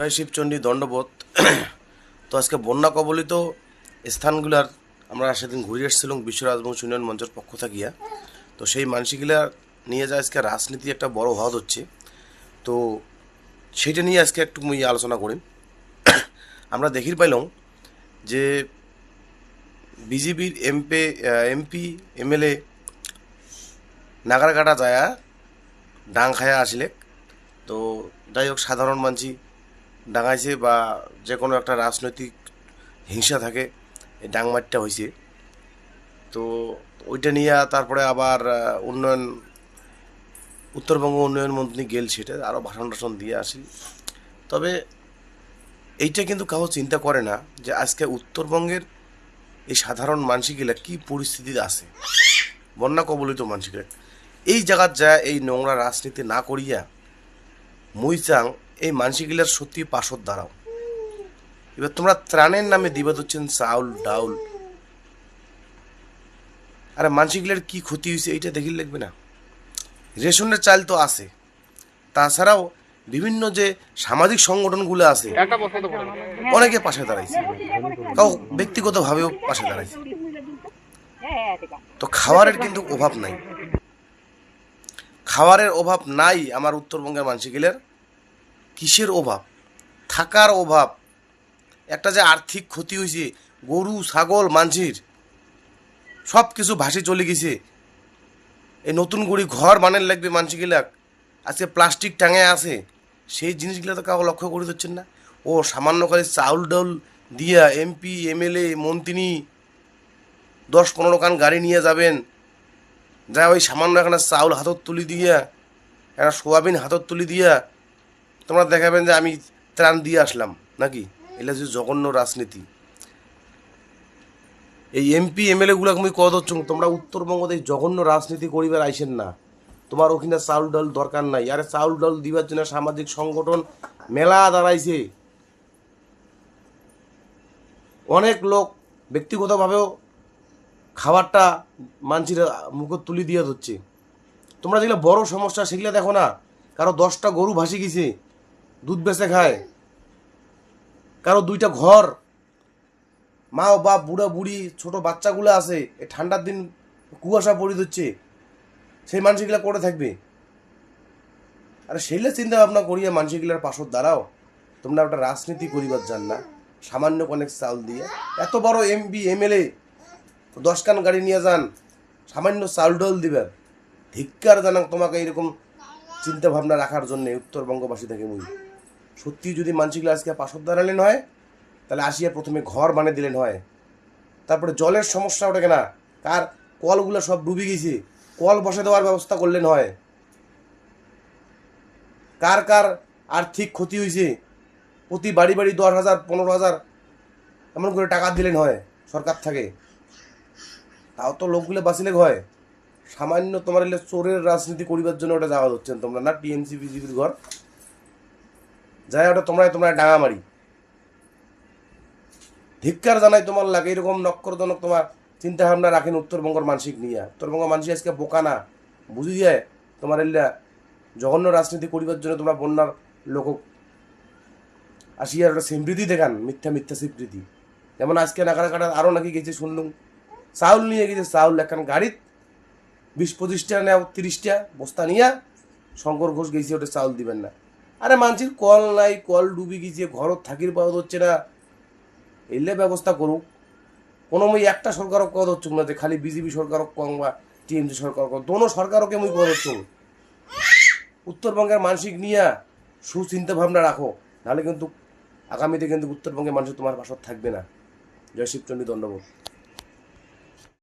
জয় শিবচণ্ডী দণ্ডবোধ। তো আজকে বন্যা কবলিত স্থানগুলার আমরা সেদিন ঘুরে এসেছিলাম বিশ্ব রাজবংশ উন্নয়ন মঞ্চের পক্ষ থাকিয়া তো সেই মানসিকগুলা নিয়ে যা আজকে রাজনীতি একটা বড় হওয়া হচ্ছে, তো সেইটা নিয়ে আজকে একটু মুই আলোচনা করি। আমরা দেখি পাইলাম যে বিজেপির এমপি এমপি, এমএলএ নাগারকাটা যায়া ডাং খায়া আসলে তো যাই হোক, সাধারণ মানসি ডাঙাইছে বা যে কোনো একটা রাজনৈতিক হিংসা থাকে, এই ডাংমারটা হয়েছে তো ওইটা নিয়ে তারপরে আবার উন্নয়ন, উত্তরবঙ্গ উন্নয়ন মন্ত্রী গেল সেটা, আরও ভাষণ টাষণ দিয়ে আসি তবে এইটা কিন্তু কাউ চিন্তা করে না যে আজকে উত্তরবঙ্গের এই সাধারণ মানসিকগুলা কি পরিস্থিতিতে আছে। বন্যা কবলিত মানসিকরা এই জায়গার যা এই নোংরা রাজনীতি না করিয়া মুই চাং এই মানসিকগুলার সত্যি পাশত দাঁড়াও। এবার তোমরা ত্রাণের নামে দিবা হচ্ছেন চাউল, ডাউল। আরে মানসিকগুলার কি ক্ষতি হয়েছে এইটা দেখি লাগবে না। রেশনের চাল তো আছে। তাছাড়াও বিভিন্ন যে সামাজিক সংগঠনগুলো আছে, অনেকে পাশে দাঁড়াইছে। কাউ ব্যক্তিগতভাবেও পাশে দাঁড়াইছে। তো খাবারের কিন্তু অভাব নাই। খাবারের অভাব নাই আমার উত্তরবঙ্গের মানসিকেলের। কিসের অভাব? থাকার অভাব। একটা যে আর্থিক ক্ষতি হয়েছে, গরু, ছাগল, মানসির সব কিছু ভাসি চলে গেছে। এই নতুন করে ঘর বানের লাগবে মানসিকগুলাক আজকে প্লাস্টিক টাঙে আছে। সেই জিনিসগুলো তো কাউ লক্ষ্য করে দিচ্ছেন না। ও সামান্য খালি চাউল ডাউল দিয়া এমপি, এমএলএ, মন্ত্রী, দশ পনেরো কান গাড়ি নিয়ে যাবেন। যা ওই সামান্য এখানে চাউল হাতত তুলি দিয়া একটা সোয়াবিন হাতত তুলি দিয়া, তোমরা দেখাবেন যে আমি ত্রাণ দিয়ে আসলাম, নাকি? এগুলো যে জঘন্য রাজনীতি। এই এমপি এমএলএ গুলা তুমি কত তোমরা উত্তরবঙ্গতে এই জঘন্য রাজনীতি করিবার আইসেন না। তোমার ওখানে চাউল ডাল দরকার নাই। আরে চাউল ডাল দিবার জন্য সামাজিক সংগঠন মেলা দাঁড়াইছে। অনেক লোক ব্যক্তিগতভাবেও খাবারটা মানছির মুখত তুলি দিয়ে ধরছে। তোমরা যেগুলো বড় সমস্যা, সেগুলো দেখো না। কারও দশটা গরু ভাসি গেছে, দুধ বেচে খায়। কারও দুইটা ঘর, মা ও বাপ, বুড়া বুড়ি, ছোট বাচ্চাগুলো আছে এই ঠান্ডার দিন কুয়াশা পড়ে দিচ্ছে সেই মানুষগুলা করে থাকবে। আরে সেইগুলো চিন্তা ভাবনা করিয়া মানুষগুলার পাশত দাঁড়াও। তোমরা একটা রাজনীতি করিবার যান না। সামান্য অনেক চাল দিয়ে। এত বড় এমপি, এমএলএ দশখান গাড়ি নিয়ে যান, সামান্য চাল ডল দিবেন ধিক্কার জানান তোমাকে এরকম চিন্তা ভাবনা রাখার জন্য উত্তরবঙ্গবাসী থেকে মুই। সত্যি যদি মানসিকগুলো আজকে পাশত দাঁড়ালেন হয়, তাহলে আসিয়া প্রথমে ঘর বানিয়ে দিলেন হয়। তারপরে জলের সমস্যা ওঠে না কার কলগুলো সব ডুবে গেছে, কল বসে দেওয়ার ব্যবস্থা করলেন হয়। কার কার আর্থিক ক্ষতি হয়েছে প্রতি বাড়ি বাড়ি দশ হাজার, পনেরো হাজার, এমন করে টাকা দিলেন হয় সরকার থেকে। তাও তো লোকগুলো বাঁচিলে হয়। সামান্য তোমার এলে চোরের রাজনীতি করিবার জন্য ওটা যাওয়া হচ্ছেন তোমরা, না টিএমসি, বিজেপির ঘর। যাই ওটা তোমরা তোমরা ডাঙা মারি ধিক্কার জানাই তোমার লাগে, এরকম নক্করজনক তোমার চিন্তা ভাবনা রাখেন উত্তরবঙ্গের মানসিক নিয়ে। উত্তরবঙ্গ মানসিক আজকে বোকা না। বুঝি যায় তোমার এলা জঘন্য রাজনীতি করিবার জন্য তোমরা বন্যার লোক আসিয়া একটা স্বীকৃতি দেখান, মিথ্যা মিথ্যা স্বীকৃতি। যেমন আজকে নাকারা কাটা আরও নাকি গেছে শুনলুম। চাউল নিয়ে গেছে, চাউল এখন গাড়িত। বিশ পঁচিশটা নেও, তিরিশটা, বস্তা নিয়া শঙ্কর ঘোষ গেছে, ওটা চাউল দিবেন না। আরে মানসির কল নাই, কল ডুবি গেছে, ঘরত থাকির পাওয়া হচ্ছে না। এলে ব্যবস্থা করুক। কোনো মই একটা সরকারক কদ হচ্ছুক না যে খালি বিজেপি সরকারক কম বা টিএমসি সরকার কম দোনো সরকারকে মুই কদ হচ্ছুক। উত্তরবঙ্গের মানসিক নিয়া সুচিন্তা ভাবনা রাখো। নাহলে কিন্তু আগামীতে কিন্তু উত্তরবঙ্গের মানুষ তোমার পাশত থাকবে না। জয় শিবচন্ডী দণ্ডবোধ।